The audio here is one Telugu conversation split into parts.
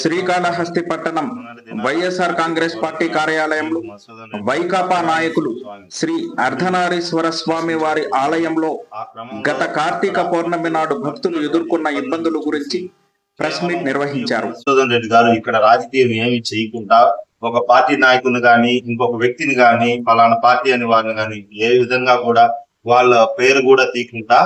శ్రీకాళహస్తి పట్టణం వైఎస్ఆర్ కాంగ్రెస్ పార్టీ కార్యాలయంలో వైకాపా నాయకులు శ్రీ అర్ధనారీశ్వర స్వామి వారి ఆలయంలో గత కార్తీక పౌర్ణమి నాడు భక్తులు ఎదుర్కొన్న ఇబ్బందుల గురించి ప్రెస్ మీట్ నిర్వహించారు. రెడ్డి గారు ఇక్కడ రాజకీయం ఏమి చేయకుండా ఒక పార్టీ నాయకుని గాని ఇంకొక వ్యక్తిని గాని ఫలానా పార్టీ అని వారిని గాని ఏ విధంగా కూడా వాళ్ళ పేరు కూడా తీయకుండా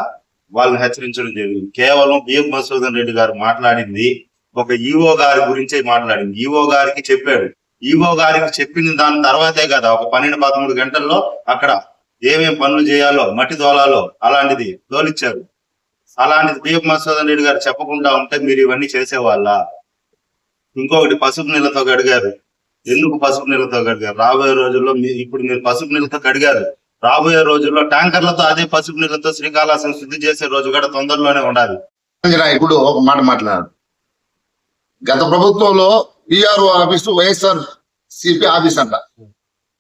వాళ్ళని హెచ్చరించడం జరిగింది. కేవలం బిఎం మసూదన్ రెడ్డి గారు మాట్లాడింది ఒక ఈఓ గారి గురించే మాట్లాడింది. ఈఓ గారికి చెప్పాడు. ఈఓ గారికి చెప్పిన దాని తర్వాతే కదా ఒక పన్నెండు పదమూడు గంటల్లో అక్కడ ఏమేం పనులు చేయాలో మట్టి దోలాలో అలాంటిది దోలిచ్చారు అలాంటిది బిఎం మధుసూదన్ రెడ్డి గారు చెప్పకుండా ఉంటే మీరు ఇవన్నీ చేసేవాళ్ళ? ఇంకొకటి పసుపు నీళ్ళతో కడిగారు. ఎందుకు పసుపు నీళ్ళతో కడిగారు? రాబోయే రోజుల్లో మీ- ఇప్పుడు మీరు పసుపు నీళ్ళతో కడిగారు. రాబోయే రోజుల్లో ట్యాంకర్లతో అదే పసుపు నీళ్ళతో శ్రీకాళహస్తి శుద్ధి చేసే రోజు కూడా తొందరలోనే ఉండాలి. ఇప్పుడు ఒక మాట మాట్లాడారు గత ప్రభుత్వంలో PRO office YSR CP office అంట.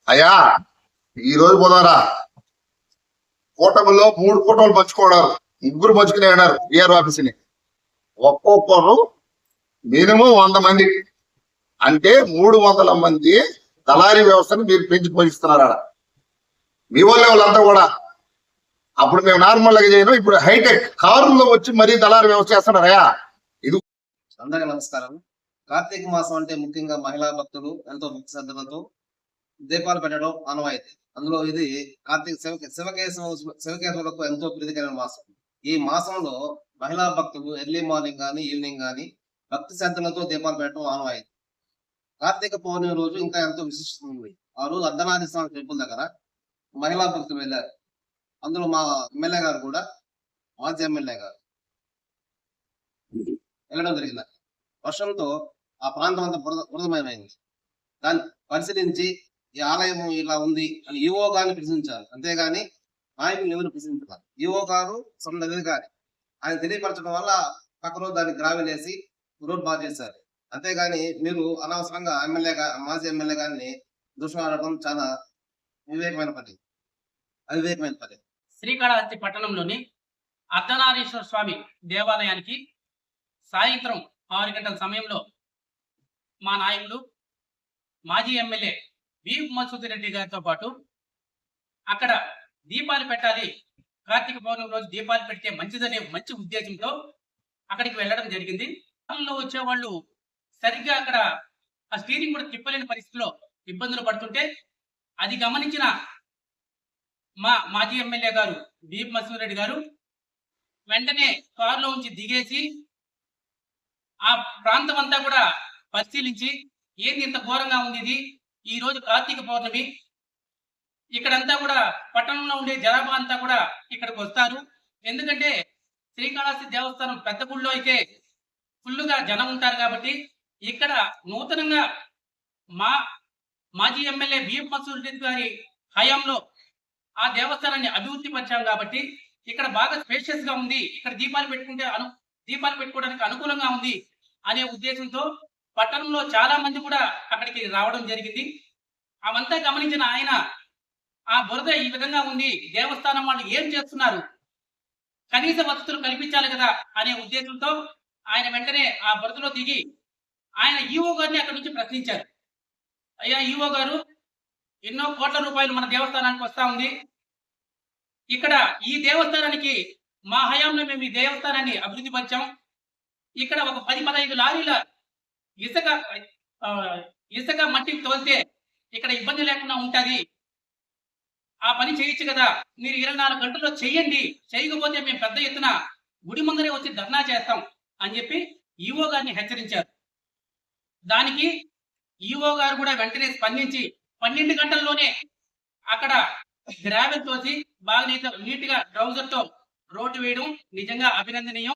అయ్యా ఈ రోజు పోదారా కూటమిలో మూడు కూటములు పంచుకోవడారు ముగ్గురు పంచుకునే ఉన్నారు పిఆర్ఓ ఆఫీస్ని. ఒక్కొక్కరు మినిమం వంద మంది. అంటే మూడు వందల మంది దళారీ వ్యవస్థను మీరు పెంచి పోషిస్తున్నారు ఆడ. మీ వాళ్ళే వాళ్ళంతా కూడా. అప్పుడు మేము నార్మల్గా చేయను ఇప్పుడు హైటెక్ కారులో వచ్చి మరీ దళారీ వ్యవస్థ చేస్తున్నారయా అందరికీ నమస్కారం. కార్తీక మాసం అంటే ముఖ్యంగా మహిళా భక్తులు ఎంతో భక్తి శ్రద్ధలతో దీపాలు పెట్టడం ఆనవాయితీ. అందులో ఇది కార్తీక శివ శివకేశవ శివకేశవులకు ఎంతో ప్రీతికరమైన మాసం. ఈ మాసంలో మహిళా భక్తులు ఎర్లీ మార్నింగ్ కానీ ఈవినింగ్ కానీ భక్తి శ్రద్ధలతో దీపాలు పెట్టడం ఆనవాయితీ. కార్తీక పౌర్ణమి రోజు ఇంకా ఎంతో విశిష్టత ఉంది ఆ రోజు అర్ధనాది స్వామి టెంపుల్ దగ్గర మహిళా భక్తులు వెళ్ళారు. అందులో మా ఎమ్మెల్యే గారు కూడా మాజీ ఎమ్మెల్యే గారు. వెళ్ళడం జరిగింది. వర్షంతో ఆ ప్రాంతం అంతా బురద బురదమయమైంది. దాన్ని పరిశీలించి ఈ ఆలయం ఇలా ఉంది అని ఈవో గారిని ప్రశ్నించారు. అంతేగాని నాయకులు ఎవరు ప్రశ్నించారు ఈవో గారు సొంత కానీ ఆయన తెలియపరచడం వల్ల పక్క దాన్ని గ్రావెల్ రోడ్ బాగా చేశారు. అంతేగాని మీరు అనవసరంగా ఎమ్మెల్యే మాజీ ఎమ్మెల్యే గారిని దుష్మాడటం చాలా వివేకమైన పని. అవివేకమైన పని. శ్రీకాళహస్తి పట్టణంలోని అర్ధనారీశ్వర స్వామి దేవాలయానికి సాయంత్రం ఆరు గంటల సమయంలో మా నాయకులు మాజీ ఎమ్మెల్యే వి మసూద్ రెడ్డి గారితో పాటు అక్కడ దీపాలు పెట్టాలి. కార్తీక పౌర్ణమి రోజు దీపాలు పెడితే మంచిదనే మంచి ఉద్దేశంతో అక్కడికి వెళ్ళడం జరిగింది. వాళ్ళలో వచ్చేవాళ్ళు సరిగ్గా అక్కడ ఆ స్టీరింగ్ కూడా తిప్పలేని పరిస్థితిలో ఇబ్బందులు పడుతుంటే అది గమనించిన మా మాజీ ఎమ్మెల్యే గారు బీప్ మసూద్ రెడ్డి గారు వెంటనే కారులో ఉంచి దిగేసి ఆ ప్రాంతం అంతా కూడా పరిశీలించి ఏంది ఇంత ఘోరంగా ఉంది ఇది? ఈ రోజు కార్తీక పౌర్ణమి. ఇక్కడంతా కూడా పట్టణంలో ఉండే జనాభా అంతా కూడా ఇక్కడికి వస్తారు. ఎందుకంటే శ్రీకాళహస్తి దేవస్థానం పెద్ద గుళ్ళో అయితే ఫుల్లుగా జనం ఉంటారు కాబట్టి ఇక్కడ నూతనంగా మా మాజీ ఎమ్మెల్యే బిఎం మసూర్ రెడ్డి గారి హయాంలో ఆ దేవస్థానాన్ని అభివృద్ధి పరిచాం కాబట్టి ఇక్కడ బాగా స్పేషియస్గా ఉంది. ఇక్కడ దీపాలు పెట్టుకుంటే అను దీపాలు పెట్టుకోవడానికి అనుకూలంగా ఉంది అనే ఉద్దేశంతో పట్టణంలో చాలా మంది కూడా అక్కడికి రావడం జరిగింది. అవంతా గమనించిన ఆయన ఆ బురద ఈ విధంగా ఉంది దేవస్థానం వాళ్ళు ఏం చేస్తున్నారు? కనీస వసతులు కల్పించాలి కదా అనే ఉద్దేశంతో ఆయన వెంటనే ఆ బురదలో దిగి ఆయన ఈఓ గారిని అక్కడి నుంచి ప్రశ్నించారు. అయ్యా ఈఓ గారు ఎన్నో కోట్ల రూపాయలు మన దేవస్థానానికి వస్తా ఉంది. ఇక్కడ ఈ దేవస్థానానికి మా హయాంలో మేము ఈ దేవస్థానాన్ని అభివృద్ధి పరిచాం. ఇక్కడ ఒక పది పదహైదు లారీల ఇసుక ఇసుక మట్టి తోలితే ఇక్కడ ఇబ్బంది లేకుండా ఉంటుంది. ఆ పని చేయొచ్చు కదా. మీరు ఇరవై నాలుగు గంటల్లో చెయ్యండి చేయకపోతే మేము పెద్ద ఎత్తున గుడి ముందరే వచ్చి ధర్నా చేస్తాం అని చెప్పి ఈవో గారిని హెచ్చరించారు. దానికి ఈవో గారు కూడా వెంటనే స్పందించి పన్నెండు గంటల్లోనే అక్కడ గ్రావెల్ తోసి బాగా నీట్ నీట్గా ట్రౌజర్తో రోడ్డు వేయడం నిజంగా అభినందనీయం.